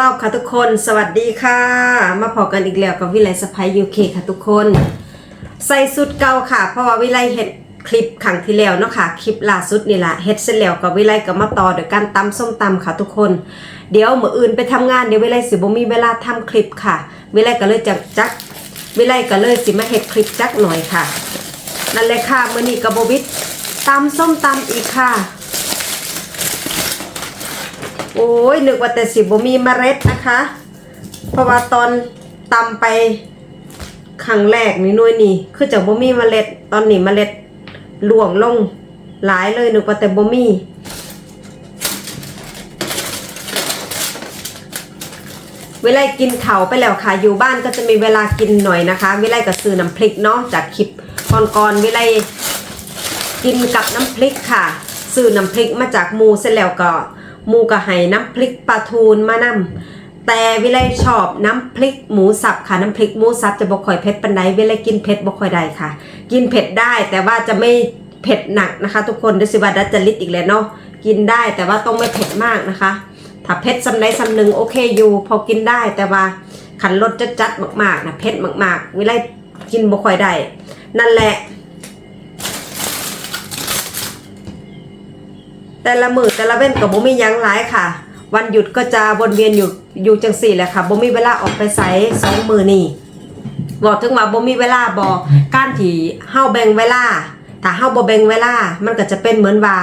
มาอีกรอบค่ะทุกคน สวัสดีค่ะ มาพอกันอีกแล้วกับวิไลสไปยูเคค่ะทุกคน ใส่สุดเก่าค่ะ เพราะว่าวิไลเห็ดคลิปขังที่แล้วเนาะค่ะ คลิปล่าสุดนี่แหละเฮ็ดเสร็จแล้วกับวิไลก็มาต่อโดยการตำส้มตำค่ะทุกคน เดี๋ยวมืออื่นไปทำงานเดี๋ยววิไลสิบ่มีเวลาทำคลิปค่ะ วิไลก็เลยจะจัก วิไลก็เลยสิมาเฮ็ดคลิปจักหน่อยค่ะ นั่นแหละค่ะมื้อนี้กับบวิทตำส้มตำอีกค่ะ โอ้ยนึกว่าแต่สิบ่มีเมล็ดนะคะ เพราะว่าตอนตำไปครั้งแรกนี่น่วยนี่ คือจะบ่มีเมล็ด ตอนนี้เมล็ดหลวงลงหลายเลยนึกว่าแต่บ่มีเวลากินเขาไปแล้วค่ะ อยู่บ้านก็จะมีเวลากินหน่อยนะคะ เวลาก็ซื้อน้ำพริกเนาะจากคลิปก่อนๆเวลากินกับน้ำพริกค่ะ ซื้อน้ำพริกมาจากมูเสร็จแล้วก็ มูก็ให้น้ำพริกปลาทูนมานำแต่วิไลชอบน้ำพริกหมูสับค่ะน้ำพริกหมูสับจะบ่ค่อยเผ็ดปานใดวิไลกินเผ็ดบ่ค่อยได้ค่ะ กินเผ็ดได้แต่ว่าจะไม่เผ็ดหนักนะคะ ทุกคนดยวสิว่าดัจจริตอีกแล้วเนาะกินได้แต่ว่าต้องไม่เผ็ดมากนะคะ ถ้าเผ็ดสำใดสำหนึ่งโอเคอยู่พอกินได้แต่ว่าขันรสจัดๆมากๆนะเผ็ดมากๆวิไลกินบ่ค่อยได้นั่นแหละ แต่ละมือแต่ละเว้นกับบ่มียังหลายค่ะ วันหยุดก็จะวนเวียนอยู่อยู่จังสี่แหละค่ะบ่มีเวลาออกไปไสสองมือนี่บอกถึงว่าบ่มีเวลาบ่การที่เฮาแบ่งเวลาถ้าเฮาบ่แบ่งเวลา มันก็จะเป็นเหมือนว่า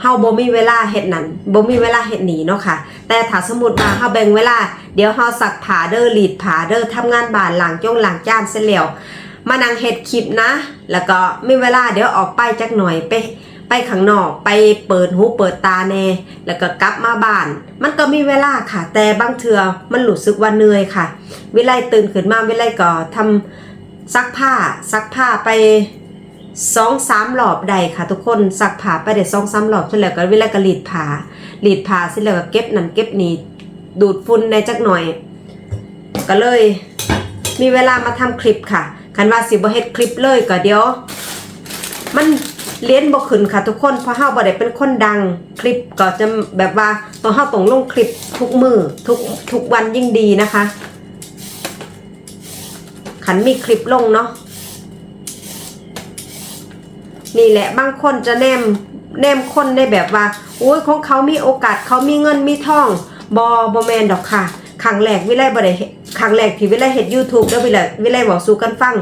เฮาบ่มีเวลาเฮ็ดนั่นบ่มีเวลาเฮ็ดนี่เนาะค่ะ แต่ถ้าสมมุติว่าเฮาแบ่งเวลา เดี๋ยวเฮาซักผ้าเด้อรีดผ้าเด้อทำงานบ้านล้างจ้องล้างจานเสร็จแล้วมานั่งเฮ็ดคลิปนะ แล้วก็มีเวลาเดี๋ยวออกไปจักหน่อยไป ไปข้างนอกไปเปิดหูเปิดตาแน่แล้วก็กลับมาบ้าน มันก็มีเวลาค่ะ แต่บางเทือมันรู้สึกว่าเหนื่อยค่ะ วิไลตื่นขึ้นมาวิไลก็ทำซักผ้าซักผ้าไปสองสามรอบใดค่ะ ทุกคนซักผ้าไปได้สองสามรอบเสร็จแล้วก็วิไลก็รีดผ้ารีดผ้าเสร็จแล้วก็เก็บนั่นเก็บนี่ดูดฝุ่นในจักหน่อย ก็เลย มีเวลามาทำคลิปค่ะคันว่าสิบ่เฮ็ดคลิปเลยก็เดี๋ยว มัน เลี้ยนบ่ขึ้นค่ะทุกคนเพราะเฮาบ่ได้เป็นคนดังคลิปก็จะแบบว่าต้องเฮาต้องลงคลิปทุกมือทุกทุกวันยิ่งดีนะคะขันมีคลิปลงเนาะนี่แหละบางคนจะแนมแนมคนได้แบบว่าโอ้ยของเขามีโอกาสเขามีเงินมีทองบอบอแมนดอกค่ะครั้งแรกวิไลบ่ได้เฮ็ดครั้งแรกที่วิไลเฮ็ด YouTube แล้ววิไลวิไลบอกสู่กันฟัง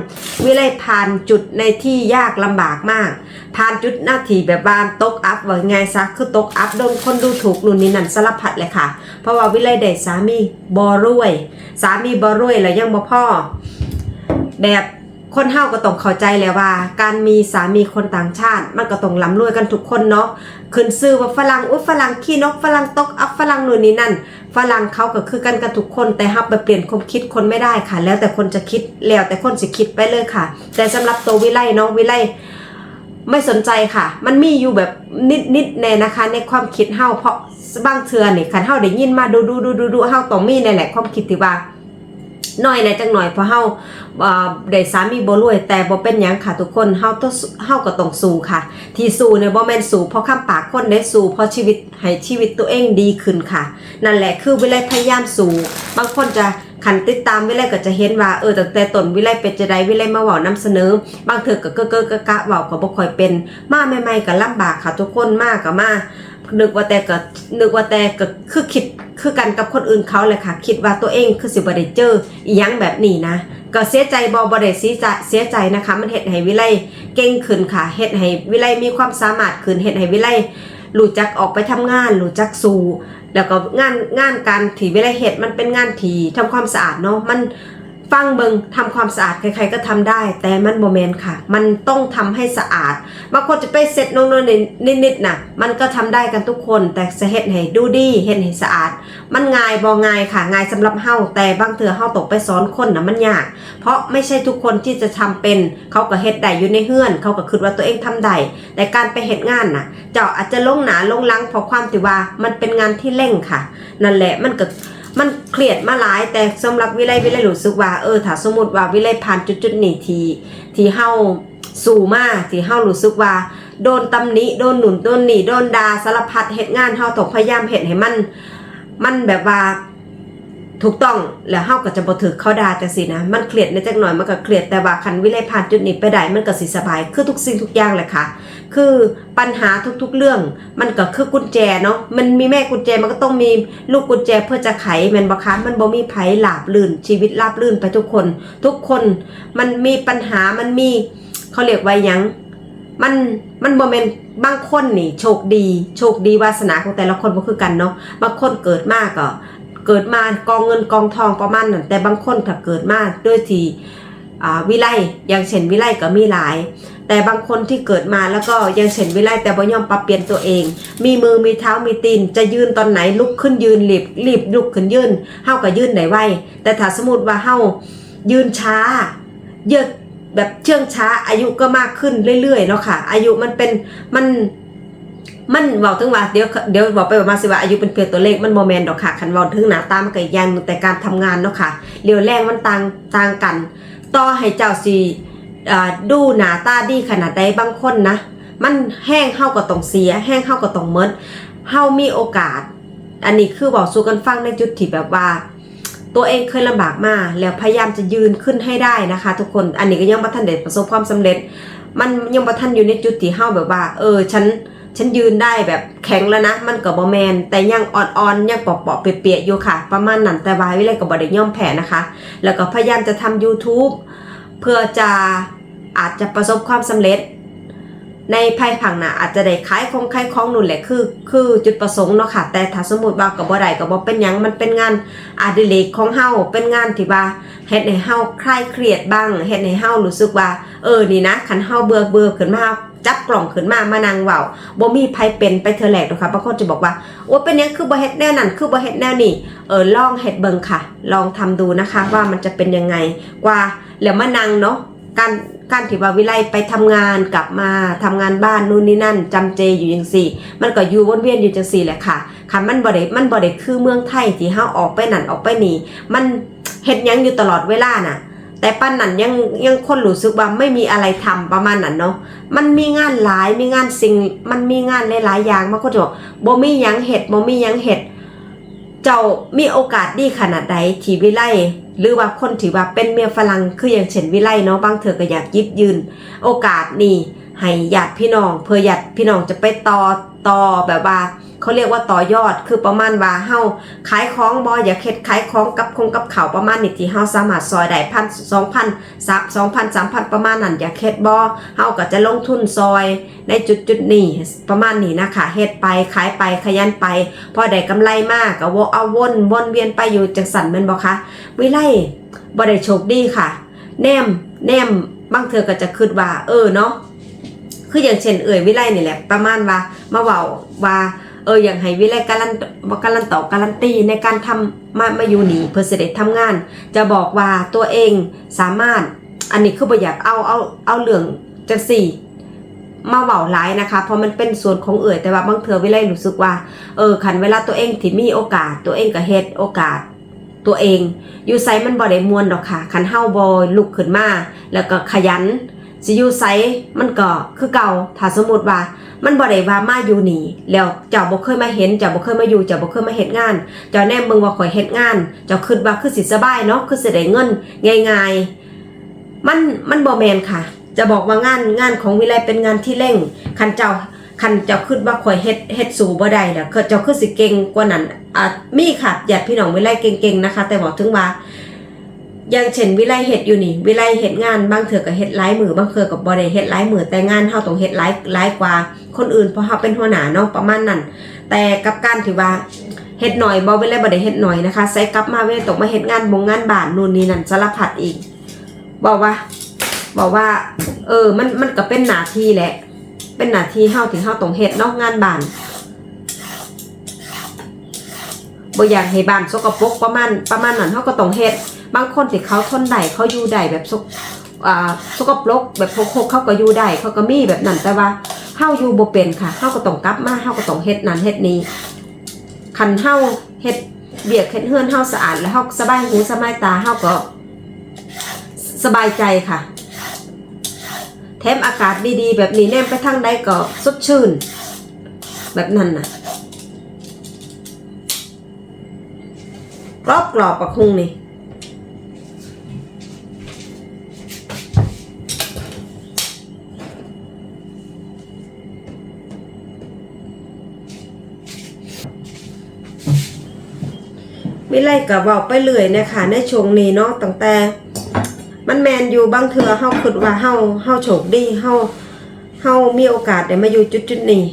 วิไลผ่านจุดในที่ยากลำบากมาก ผ่านจุดหน้าที่แบบว่าตกอัพว่าไงซะคือตกอัพโดนคนดูถูกนู่นนี่นั่นสารพัดเลยค่ะ เพราะว่าวิไลได้สามีบอรวย สามีบอรวยแล้วยังบ่พ่อ แบบคนเฮาก็ต้องเข้าใจแล้วว่า การมีสามีคนต่างชาติ มันก็ต้องร่ำรวยกันทุกคนเนาะขึ้นซื้อว่าฝรั่งอุ้ยฝรั่งขี้นกฝรั่งตกอัพฝรั่งนู่นนี่นั่นฝรั่งเขาก็คือกันกันทุกคน แต่ฮับไปเปลี่ยนความคิดคนไม่ได้ค่ะ แล้วแต่คนจะคิดแล้วแต่คนจะคิดไปเลยค่ะ แต่สำหรับตัววิไลเนาะวิไล ไม่สนใจค่ะ มันมีอยู่แบบนิดๆใน่นะคะ ในความคิดเฮาเพราะบางเทือนี่คันเฮาได้ยินมาดูดูดูดูดูเฮาต้องมีในแหละความคิดที่ว่า น้อยในจังหน่อยเพราะเฮาอ่าได้สามีบ่รวย แต่บ่เป็นหยังค่ะทุกคนเฮาต้องเฮาก็ต้องสู้ค่ะ ที่สู้เนี่ยบ่แม่นสู้เพราะคำปากคนได้สู้เพราะชีวิตให้ชีวิตตัวเองดีขึ้นค่ะ นั่นแหละคือวิไลพยายามสู้บางคนจะขันติดตามวิไลก็จะเห็นว่าเออตั้งแต่ต้นวิไลเป็นจะได้วิไลมาเว้านำเสนอ บางเทื่อก็เก้อเก้อกะกะเว้าก็บ่ค่อยเป็น มาใหม่ๆก็ลำบากค่ะทุกคนมากก็มานึกว่าแต่ก็นึกว่าแต่ก็คือคิด คือกันกับคนอื่นเขาเลยค่ะ คิดว่าตัวเองคือสิบริเจออียังแบบนี้นะ ก็เสียใจบ่บ่ได้เสียใจเสียใจนะคะ มันเห็ดให้วิไลเก่งขึ้นค่ะเห็ดให้วิไลมีความสามารถขึ้นเห็ดให้วิไลรู้จักออกไปทำงานรู้จักสู่แล้วก็งานงานการถี่วิไลเห็ดมันเป็นงานถี่ทำความสะอาดเนาะมัน ฟังเบิงทำความสะอาดใครๆก็ทำได้ แต่มันโมเมนค่ะ มันต้องทำให้สะอาดบางคนจะไปเสร็จนงนนิดๆนะมันก็ทำได้กันทุกคน แต่จะเฮ็ดให้ดูดีเฮ็ดให้สะอาด มันง่ายบ่ง่ายค่ะง่ายสำหรับเฮาแต่บางเถื่อเฮาตกไปสอนคนนะมันยาก เพราะไม่ใช่ทุกคนที่จะทำเป็น เขาก็เฮ็ดได้อยู่ในเฮือน เขาก็คิดว่าตัวเองทำได้แต่การไปเฮ็ดงานน่ะเจ้าอาจจะลงหนาลงลังเพราะความที่ว่ามันเป็นงานที่เร่งค่ะ นั่นแหละมันก็ มันเครียดมาหลายแต่สำหรับวิไลวิไลรู้สึกว่าเออถ้าสมมติว่าวิไลผ่านจุดๆนี้ทีที่เฮาสู่มาที่เฮารู้สึกว่า โดนตำหนิโดนหนุนโดนหนีโดนด่าสารพัดเฮ็ดงานเฮาต้องพยายามเฮ็ดให้มัน มันแบบว่า ถูกต้องแล้วเฮาก็จะบ่ถือเขาด่าจังซี่นะ มันเครียดในจักหน่อยมันก็เครียดแต่ว่าคันวิไลผ่านจุดนี้ไปได้มันก็สิสบาย คือทุกสิ่งทุกอย่างแหละค่ะ คือปัญหาทุกๆเรื่อง มันก็คือกุญแจเนาะมันมีแม่กุญแจมันก็ต้องมีลูกกุญแจเพื่อจะไขแม่นบ่คะมันบ่มีไผหลาบลื่น ชีวิตราบลื่นไปทุกคน ทุกคนมันมีปัญหามันมีเขาเรียกว่ายังมันมันบ่แม่นบางคนนี่ โชคดี โชคดีวาสนาของแต่ละคนบ่คือกันเนาะบางคนเกิดมาก็ เกิดมากองเงินกองทองประมาณนั้นแต่บางคนถ้าเกิดมาด้วยที่วิไลอย่างเช่นวิไลก็มีหลาย แต่บางคนที่เกิดมาแล้วก็ยังเช่นวิไลแต่บ่ยอมปรับเปลี่ยนตัวเอง มีมือมีเท้ามีตีนจะยืนตอนไหนลุกขึ้นยืนรีบรีบลุกขึ้นยืนเฮาก็ยืนได้ไวแต่ถ้าสมมติว่าเฮายืนช้า เยอะแบบเชื่องช้าอายุก็มากขึ้นเรื่อยๆเนาะค่ะ อายุมันเป็นมัน มันบอกถึงว่าเดี๋ยวเดี๋ยวบอกไปบอกมาสิว่าอายุเป็นเพียงตัวเลขมันโมเมนต์ดอกค่ะคันบอกถึงหน้าตามันก็อย่างหนึ่งแต่การทำงานเนาะค่ะเรียวแรงมันต่างต่างกัน ต่อให้เจ้าสีดูหน้าตาดีขนาดใดบางคนนะ มันแห้งเข้าก็ต้องเสีย แห้งเข้าก็ต้องเมดเฮามีโอกาส อันนี้คือบอกสู่กันฟังในจุดที่แบบว่า ตัวเองเคยลำบากมาแล้วพยายามจะยืนขึ้นให้ได้นะคะ ทุกคนอันนี้ก็ยังบ่ทันได้ประสบความสำเร็จ มันยังบ่ทันอยู่ในจุดที่เฮาแบบว่า เออฉัน ฉันยืนได้แบบแข็งแล้วนะ มันก็บ่แมน แต่ยังอ่อนๆยังปอกๆเปียกๆอยู่ค่ะ ประมาณนั้นแต่ว่าวิเลยก็บ่ได้ย่อมแพ้นะคะ แล้วก็พยายามจะทำ YouTube เพื่อจะอาจจะประสบความสำเร็จ ในภายภาคหน้าอาจจะได้ขายของขายของนู่นแหละคือ คือจุดประสงค์เนาะค่ะ แต่ถ้าสมมุติว่าก็บ่ได้ก็บ่เป็นยังมันเป็นงานอดิเรกของเฮาเป็นงานที่ว่าเฮ็ดให้เฮาคลายเครียดบ้างเฮ็ดให้เฮารู้สึกว่า เออนี่นะคันเฮาเบื่อเบื่อขึ้นมา จับกล่องขึ้นมามานั่งเว้าบ่มีไผเป็นไปเธอแหลกหรอกค่ะบางคนจะบอกว่าโอ้เป็นหยังคือบ่เฮ็ดแนวนั้นคือบ่เฮ็ดแนวนี้เออลองเฮ็ดเบิ่งค่ะ ลองทำดูนะคะว่ามันจะเป็นยังไงกว่าแล้วมานั่งเนาะการการที่ว่าวิไลไปทำงานกลับมาทำงานบ้านนู่นนี่นั่นจำเจอยู่จังซี่ มันก็อยู่วนเวียนอยู่จังซี่แหละค่ะค่ะมันบ่ได้มันบ่ได้คือเมืองไทยที่เฮาออกไปนั่นออกไปนี่ มันเฮ็ดยังอยู่ตลอดเวลาน่ะ แต่ปั้นนั้นยังยังคนรู้สึกว่าไม่มีอะไรทำประมาณนั้นเนาะมันมีงานหลายมีงานสิ่งมันมีงานหลายๆอย่างมากก็จะบอกบ่มียังเห็ดบ่มียังเห็ดเจ้ามีโอกาสดีขนาดใดที่วิไลหรือว่าคนถือว่าเป็นเมียฝรั่งคืออย่างเช่นวิไลเนาะบางเธอก็อยากยิบยืน โอกาสนี่ ให้ญาติพี่น้อง เพื่อญาติพี่น้องจะไปต่อต่อแบบว่าเขาเรียกว่าต่อยอดคือประมาณว่าเฮาขายของบ่อยาเฮ็ดขายของกับคงกับเขาประมาณนี้ที่เฮาสามารถซอยได้พันสองพันสามสองพันสามพันประมาณนั้นอยาเฮ็ดบ่เฮาก็จะลงทุนซอยในจุดจุดนี้ประมาณนี้นะคะเฮ็ดไปขายไปขยันไป พอได้กำไรมากก็วเอาวนวนเวียนไปอยู่จังสันม่นบ่คะวิไลบ่ได้โชคดีค่ะ แนมแนมบางเธอก็จะคิดว่า เออเนาะ คืออย่างเช่นเอ่ยวิไลนี่แหละ ประมาณว่ามาเว้าว่าเอออย่างให้วิไลการันบ่การันต่อการันตีในการทำมามาอยู่นี่เพื่อเสด็จทำงาน จะบอกว่าตัวเองสามารถอันนี้คือบ่อยากเอาเอาเอาเรื่องจังสี่มาเว้าหลายนะคะ เพราะมันเป็นส่วนของเอ่ยแต่ว่าบางเทื่อวิไลรู้สึกว่า เออขันเวลาตัวเองที่มีโอกาส ตัวเองก็เฮ็ดโอกาส ตัวเอง อยู่ไซมันบ่ได้มวนดอกค่ะขันเฮาบ่ลุกขึ้นมา แล้วก็ขยัน สิอยู่ไซมันก็คือเก่าถ้าสมมติว่า มันบ่ได้ว่ามาอยู่นี่แล้วเจ้าบ่เคยมาเห็นเจ้าบ่เคยมาอยู่เจ้าบ่เคยมาเฮ็ดงาน เจ้าแนมเบิ่งว่าข่อยเฮ็ดงาน เจ้าคิดว่าคือสิสบายเนาะคือสิได้เงินง่ายๆมันมันบ่แม่นค่ะ จะบอกว่างานงานของวิไลเป็นงานที่เร่ง คันเจ้าคันเจ้าคิดว่าข่อยเฮ็ดเฮ็ดสู่บ่ได้แล้วเจ้าคือสิเก่งกว่านั้นอะมีค่ะญาติพี่น้องวิไลเก่งๆนะคะ แต่บอกถึงว่า อย่างเช่นวิไลเฮ็ดอยู่นี่ วิไลเฮ็ดงานบางเถื่อก็เฮ็ดหลายมือบางเถื่อก็บ่ได้เฮ็ดหลายมือแต่งานเฮาต้องเฮ็ดหลายหลายกว่า คนอื่นเพราะเฮาเป็นหัวหน้าเนาะประมาณนั้น แต่กับการที่ว่าเฮ็ดหน่อยบ่วิไลบ่ได้เฮ็ดหน่อยนะคะใส่กลับมาเวลต้องมาเฮ็ดงานบงงานบ้านนู่นนี่นั่นสารพัดอีก บอกว่า บอกว่า เออมันมันก็เป็นหน้าที่แหละ เป็นหน้าที่เฮาที่เฮาต้องเฮ็ดเนาะงานบ้านบ่อยากให้บ้านสกปรกประมาณประมาณนั้นเฮาก็ต้องเฮ็ด บางคนที่เขาทนได้เขาอยู่ได้แบบสกอ่าสกปรกแบบโคกๆเขาก็อยู่ได้เขาก็มีแบบนั้นแต่ว่าเฮาอยู่บ่เป็นค่ะเฮาก็ต้องกลับมาเฮาก็ต้องเฮ็ดนั่นเฮ็ดนี้คันเฮาเฮ็ดเบียกเฮ็ดเฮือนเฮาสะอาดแล้วเฮาสบายหูสบายตาเฮาก็สบายใจค่ะแถมอากาศดีๆแบบนี้แนมไปทางใดก็สดชื่น แบบนั้นน่ะกรอบกรอบๆปะคุงนี่ ไลกับเว้าไปเรื่อยนะคะในช่วงนี้เนาะตั้งแต่ มันแมนอยู่บางเทือเฮาคิดว่าเฮาเฮาโชคดีเฮาเฮามีโอกาสได้มาอยู่จุดๆนี้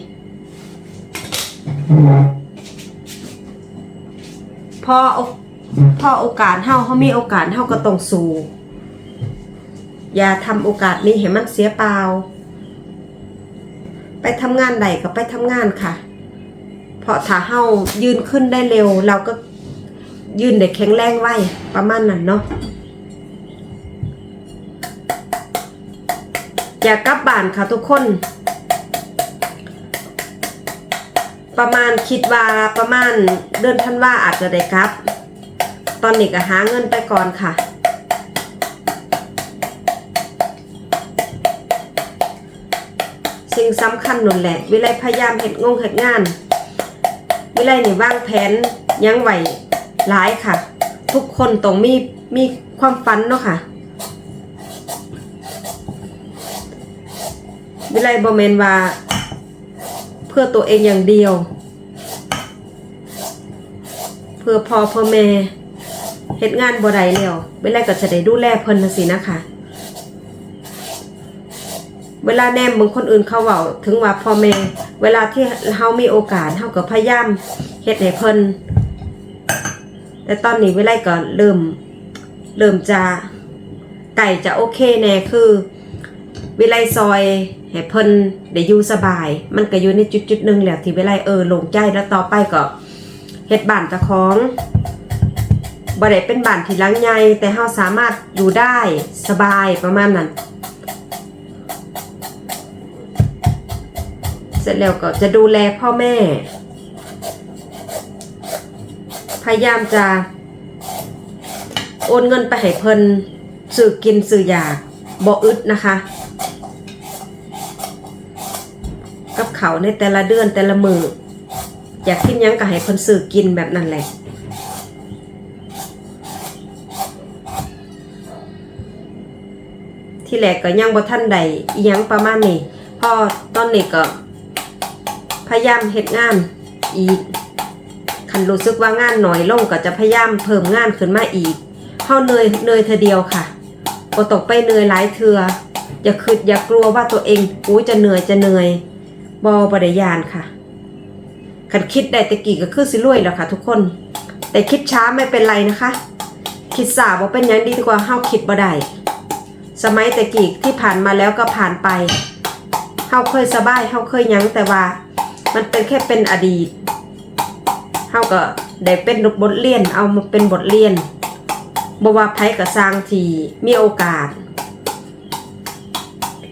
พอโอพอโอกาสเฮาเฮามีโอกาสเฮาก็ต้องสู้อย่าทำโอกาสนี้ให้มันเสียเปล่า ไปทำงานใดก็ไปทำงานค่ะ เพราะถ้าเฮายืนขึ้นได้เร็ว เราก็ ยืนได้แข็งแรงไว้ประมาณนั้นเนาะอย่ากลับบ้านค่ะทุกคน ประมาณคิดว่าประมาณเดือนธันวาอาจจะได้กลับ ตอนนี้ก็หาเงินไปก่อนค่ะสิ่งสำคัญนั่นแหละ วิไลพยายามเห็ดงงเห็ดงาน วิไลนี่วางแผนยังไหว หลายค่ะ ทุกคนต้องมีมีความฝันเนาะค่ะวิไลบอมเมนว่า เพื่อตัวเองอย่างเดียว เพื่อพอเพื่อแม่เฮ็ดงานบ่ได้แล้ววิไลก็จะได้ดูแลเพิ่นสินะคะเวลาแนมมึงคนอื่นเขาเว้าถึงว่าพ่อแม่ เวลาที่เฮามีโอกาสเฮาก็พยายามเฮ็ดให้เพิ่น แต่ตอนนี้วิไลก็เริ่มเริ่มจะไก่จะโอเคแน่คือ วิไลซอยให้เพิ่นได้อยู่สบาย มันก็อยู่ในจุดจุดหนึ่งแหละที่วิไลเออลงใจแล้วต่อไปก็เฮ็ดบ้านจ้าของบ่ได้เป็นบ้านที่หลังใหญ่แต่เฮาสามารถอยู่ได้สบายประมาณนั้น เสร็จแล้วก็จะดูแลพ่อแม่ พยายามจะ โอนเงินไปให้เพิ่นสื่อกินสื่ออยากบ่อึดนะคะ กับเขาในแต่ละเดือนแต่ละมืออยากกินยังก็ให้เพิ่นสื่อกินแบบนั้นแหละที่แรกก็ยังบ่ทันใดอียังประมาณนี้พอตอนนี้ก็พยายามเฮ็ดงานอีก คันรู้สึกว่างานหน่อยลงก็จะพยายามเพิ่มงานขึ้นมาอีกเฮาเนยเนยเธอเดียวค่ะบ่ตกไปเนยหลายเทืออย่าคิดอย่ากลัวว่าตัวเองอุ้ยจะเหนื่อยจะเหนื่อยบ่บ่ได้ยานค่ะคันคิดได้แตะกี้ก็คือสิรวยแล้วค่ะ ทุกคน แต่คิดช้าไม่เป็นไรนะคะ คิดสาบ่เป็นยังดีกว่าเฮาคิดบ่ได้สมัยตะกี้ที่ผ่านมาแล้วก็ผ่านไปเฮาเคยสบายเฮาเคยยังแต่ว่า มันเป็นแค่เป็นอดีตาก็ได้เป็นบทเรียนเอามาเป็นบทเรียนบว่าไผก็สร้างที่มีโอกาส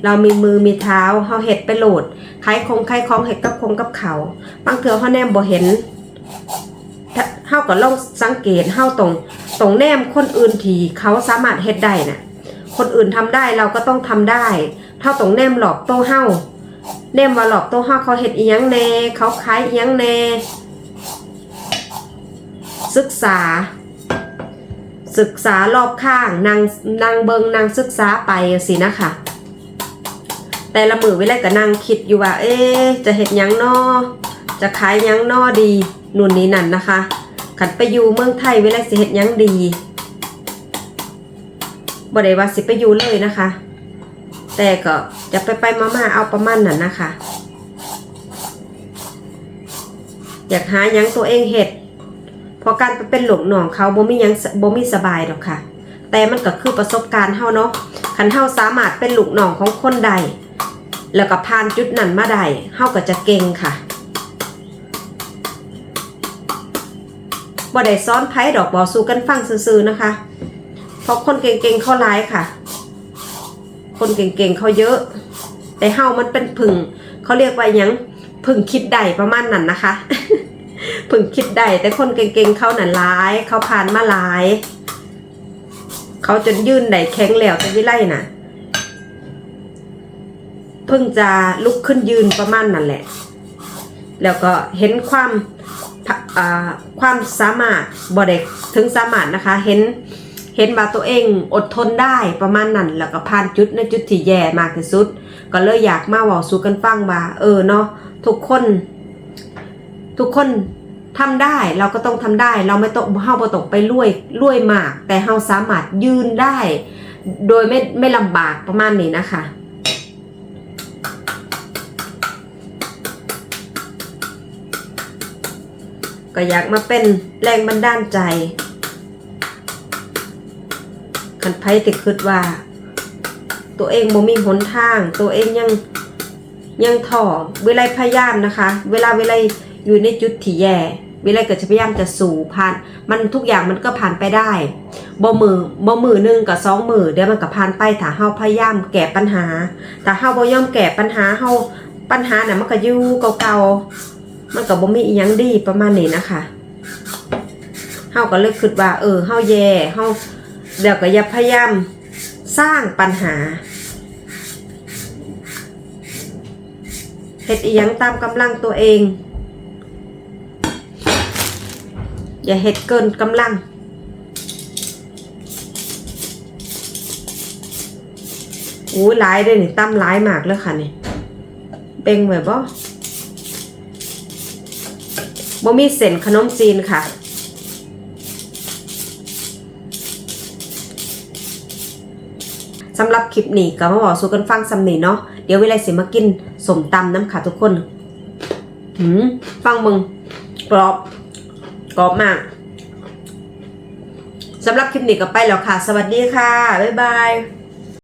เรามีมือมีเท้าเฮาเฮ็ดไปโหลดขายของขายของเฮ็ดกับคงกับเขาบางเทื่อเฮาแนมบ่เห็นเฮาก็ลองสังเกตเฮาตรงตรงแนมคนอื่นทีเขาสามารถเฮ็ดได้น่ะคนอื่นทำได้เราก็ต้องทำได้เท่าตรงแนมหลอกโต้เฮาเนมว่าหลอกโต้ห้าเขาเห็ดอียังแน่เขาขายอียังแน่ ศึกษา ศึกษารอบข้างนางนางเบิงนางศึกษาไปสินะคะแต่ละมือเวลาก็นั่งคิดอยู่ว่า เอ๊จะเห็ดยังนอจะขายยังนอดีนู่นนี่นั่นนะคะขันไปอยู่เมืองไทยเวลาสิเห็ดยังดีบ่ได้ว่าสิไปอยู่เลยนะคะ แต่ก็จะไปไปมามาเอาประมาณนั้นนะคะ อยากหายังตัวเองเห็ด พราะการไปเป็นหลวงหน่องเขาบ่มียังบ่มีสบายหรอกค่ะ แต่มันก็คือประสบการณ์เฮาเนาะคันเฮาสามารถเป็นลูกหน่องของคนใด แล้วก็ผ่านจุดนั้นมาได้เฮาก็จะเก่งค่ะบ่ได้ซ้อนไพ่ดอกบอสู้กันฟังซื่อๆนะคะ เพราะคนเก่งๆเขาร้ายค่ะ คนเก่งๆเขาเยอะ แต่เฮามันเป็นผึ่งเขาเรียกว่ายังผึ่งคิดได้ประมาณนั้นนะคะ ผึ่งคิดได้แต่คนเก่งๆเขาหนันร้าย เขาผ่านมาหลาย เขาจนยื่นได้แข็งแล้วแต่วิไลน่ะ เพิ่งจะลุกขึ้นยืนประมาณนั่นแหละ แล้วก็เห็นความความสามารถบอเด็กถึงสามารถนะคะ เห็นเห็นว่าตัวเองอดทนได้ประมาณนั้น แล้วก็ผ่านจุดในจุดที่แย่มากที่สุด ก็เลยอยากมาเว้าสู่กันฟังว่า เออเนาะทุกคน ทุกคนทำได้เราก็ต้องทำได้ เราไม่ต้องเฮาบ่ต้องไปรวยรวยมาก แต่เฮาสามารถยืนได้ โดยไม่ไม่ลำบากประมาณนี้นะคะก็อยากมาเป็นแรงบันดาลใจคันไพ่ติดคิดว่า ตัวเองบ่มีหนทาง ตัวเองยังยังถ่อเวลาพยายามนะคะ เวลาเวลา อยู่ในจุดที่แย่เวลาก็จะพยายามจะสู่ผ่าน มันทุกอย่างมันก็ผ่านไปได้บ่มือบ่มือหนึ่งกับสองมือเดี๋ยวมันก็ผ่านไปถ้าเฮาพยายามแก้ปัญหาแต่เฮาบ่ยอมแก้ปัญหาเฮาปัญหาน่ะมันก็อยู่เก่าๆมันก็บ่มีอีหยังดีประมาณนี้นะคะเฮาก็เลยคิดว่า เออเฮาแย่เฮาเดี๋ยวก็อย่าพยายามสร้างปัญหาเฮ็ดอีหยังตามกำลังตัวเอง อย่าเฮ็ดเกินกำลัง อู้หลายเลยนี่ตั้มหลายมากเลยค่ะนี่เป่งไว้บ่บ่มีเส้นขนมจีนค่ะสำหรับคลิปนี้ก็มาบอกสู่กันฟังสำนีเนาะเดี๋ยวเวลาสิมากินสมตำน้ำค่ะทุกคนหืมฟังมึงกรอบ กรอบมากสำหรับคลิปนี้ก็ไปแล้วค่ะ สวัสดีค่ะ บ๊ายบาย